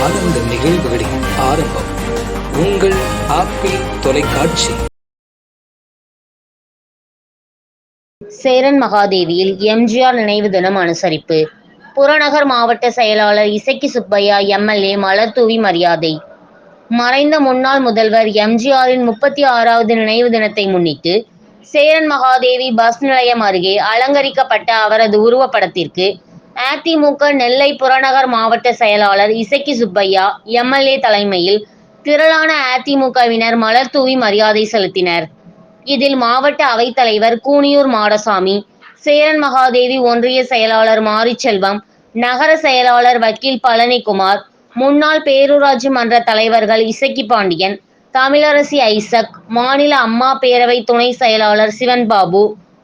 ஆனந்த நிகழ்வுகளின் ஆரம்பம். உங்கள் ஆப்பிள் தொலைக்காட்சி. சேரன் மகாதேவியில் எம்ஜிஆர் நினைவு தினம் அனுசரிப்பு. புறநகர் மாவட்ட செயலாளர் இசக்கி சுப்பையா எம்எல்ஏ மலர்தூவி மரியாதை. மறைந்த முன்னாள் முதல்வர் எம்ஜிஆரின் முப்பத்தி ஆறாவது நினைவு தினத்தை முன்னிட்டு சேரன் மகாதேவி பஸ் நிலையம் அருகே அலங்கரிக்கப்பட்ட அவரது உருவப்படத்திற்கு அதிமுக நெல்லை புறநகர் மாவட்ட செயலாளர் இசக்கி சுப்பையா எம்எல்ஏ தலைமையில் திரளான அதிமுகவினர் மலர் தூவி மரியாதை செலுத்தினர். இதில் மாவட்ட அவைத்தலைவர் கூனியூர் மாடசாமி சேரன் மகாதேவி ஒன்றிய செயலாளர் மாரிச்செல்வம் நகர செயலாளர் வக்கீல் பழனிக்குமார் முன்னாள் பேரூராட்சி மன்ற தலைவர்கள் இசக்கி பாண்டியன் தமிழரசி ஐசக் மாநில அம்மா பேரவை துணை செயலாளர் சிவன்பாபு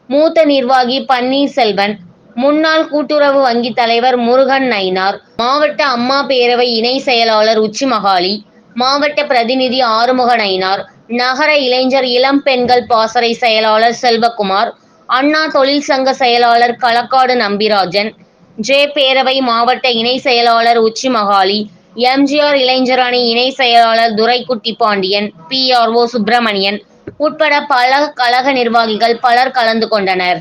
மூத்த நிர்வாகி பன்னீர்செல்வன் முன்னாள் கூட்டுறவு வங்கி தலைவர் முருகன் நயினார் மாவட்ட அம்மா பேரவை இணை செயலாளர் உச்சிமகாலி மாவட்ட பிரதிநிதி ஆறுமுக நயினார் நகர இளைஞர் இளம் பெண்கள் பாசறை செயலாளர் செல்வகுமார் அண்ணா தொழிற்சங்க செயலாளர் களக்காடு நம்பிராஜன் ஜே பேரவை மாவட்ட இணை செயலாளர் உச்சிமகாளி எம்ஜிஆர் இளைஞர் அணி இணை செயலாளர் துரைக்குட்டி பாண்டியன் பிஆர்ஓ சுப்பிரமணியன் உட்பட பல கழக நிர்வாகிகள் பலர் கலந்து கொண்டனர்.